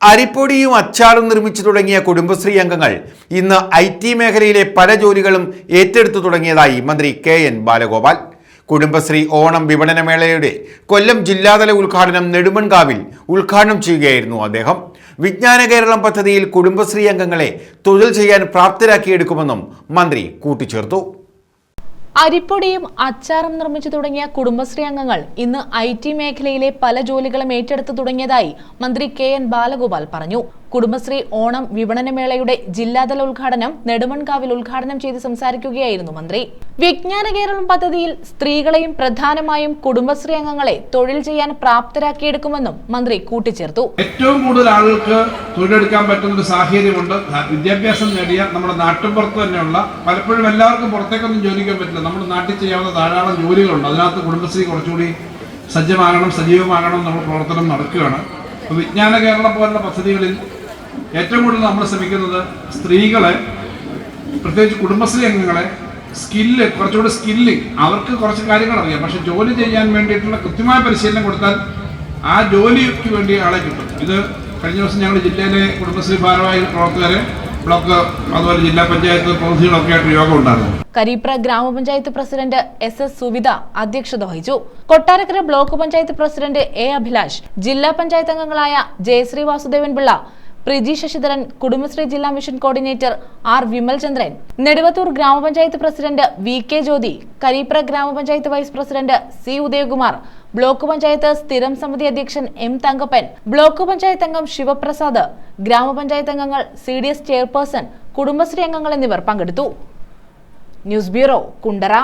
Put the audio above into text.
അരിപ്പൊടിയും അച്ചാറും നിർമ്മിച്ചു തുടങ്ങിയ കുടുംബശ്രീ അംഗങ്ങൾ ഇന്ന് ഐ ടി മേഖലയിലെ പല ജോലികളും ഏറ്റെടുത്തു തുടങ്ങിയതായി മന്ത്രി കെ എൻ ബാലഗോപാൽ. കുടുംബശ്രീ ഓണം വിപണനമേളയുടെ കൊല്ലം ജില്ലാതല ഉദ്ഘാടനം നെടുമൺകാവിൽ ഉദ്ഘാടനം ചെയ്യുകയായിരുന്നു അദ്ദേഹം. വിജ്ഞാന കേരളം പദ്ധതിയിൽ കുടുംബശ്രീ അംഗങ്ങളെ തൊഴിൽ ചെയ്യാൻ പ്രാപ്തരാക്കിയെടുക്കുമെന്നും മന്ത്രി കൂട്ടിച്ചേർത്തു. അരിപ്പൊടിയും അച്ചാറും നിർമ്മിച്ചു തുടങ്ങിയ കുടുംബശ്രീ അംഗങ്ങൾ ഇന്ന് ഐ ടി മേഖലയിലെ പല ജോലികളും ഏറ്റെടുത്തു തുടങ്ങിയതായി മന്ത്രി കെ എൻ ബാലഗോപാൽ പറഞ്ഞു. കുടുംബശ്രീ ഓണം വിപണനമേളയുടെ ജില്ലാതല ഉദ്ഘാടനം നെടുമൺകാവിൽ ഉദ്ഘാടനം ചെയ്ത് സംസാരിക്കുകയായിരുന്നു മന്ത്രി. വിജ്ഞാന കേരളം പദ്ധതിയിൽ സ്ത്രീകളെയും പ്രധാനമായും കുടുംബശ്രീ അംഗങ്ങളെ തൊഴിൽ ചെയ്യാൻ പ്രാപ്തരാക്കിയെടുക്കുമെന്നും മന്ത്രി കൂട്ടിച്ചേർത്തു. ഏറ്റവും കൂടുതൽ ആളുകൾക്ക് തൊഴിലെടുക്കാൻ പറ്റുന്ന ഒരു സാഹചര്യമുണ്ട്. വിദ്യാഭ്യാസം നേടിയ നമ്മുടെ നാട്ടുപുറത്ത് തന്നെയുള്ള പലപ്പോഴും എല്ലാവർക്കും പുറത്തേക്കൊന്നും ജോലിക്കാൻ പറ്റില്ല. നമ്മുടെ നാട്ടിൽ ചെയ്യാവുന്ന ധാരാളം ജോലികളുണ്ട്. അതിനകത്ത് കുടുംബശ്രീ കുറച്ചുകൂടി സജ്ജമാകണം സജീവമാകണം നമ്മൾ പ്രവർത്തനം നടക്കുകയാണ്. വിജ്ഞാന കേരളം പോലുള്ള പദ്ധതികളിൽ ഏറ്റവും കൂടുതൽ നമ്മൾ ശ്രമിക്കുന്നത് സ്ത്രീകളെ പ്രത്യേകിച്ച് കുടുംബശ്രീ അംഗങ്ങളെ സ്കില്ല് കുറച്ചുകൂടി സ്കില്ല്. അവർക്ക് കുറച്ച് കാര്യങ്ങൾ അറിയാം. പക്ഷെ ജോലി ചെയ്യാൻ വേണ്ടിയിട്ടുള്ള കൃത്യമായ പരിശീലനം കൊടുത്താൽ ആ ജോലിക്ക് വേണ്ടി ആളെ കിട്ടും. ഇത് കഴിഞ്ഞ ദിവസം ഞങ്ങൾ ജില്ലയിലെ കുടുംബശ്രീ ഭാരവാഹി പ്രവർത്തകരെ ബ്ലോക്ക് അതുപോലെ ജില്ലാ പഞ്ചായത്ത് പ്രതിനിധികളൊക്കെ ആയിട്ട് യോഗം ഉണ്ടായിരുന്നു. കരീപ്ര ഗ്രാമപഞ്ചായത്ത് പ്രസിഡന്റ് എസ് എസ് സുവിത അധ്യക്ഷത വഹിച്ചു. Kottarakkara block panchayat president A Abhilash ജില്ലാ പഞ്ചായത്ത് അംഗങ്ങളായ ജയശ്രീ വാസുദേവൻ പിള്ള പ്രിജി ശശിധരൻ കുടുംബശ്രീ ജില്ലാ mission coordinator R Vimal Chandran Neduvathur ഗ്രാമപഞ്ചായത്ത് president V K Jyothi Kareepra ഗ്രാമപഞ്ചായത്ത് vice president C Udayakumar block panchayat സ്ഥിരം സമിതി അധ്യക്ഷൻ എം തങ്കപ്പൻ ബ്ലോക്ക് പഞ്ചായത്ത് അംഗം ശിവപ്രസാദ് ഗ്രാമപഞ്ചായത്ത് അംഗങ്ങൾ C D S chairperson Kudumbashree അംഗങ്ങൾ എന്നിവർ പങ്കെടുത്തു. News bureau Kundara.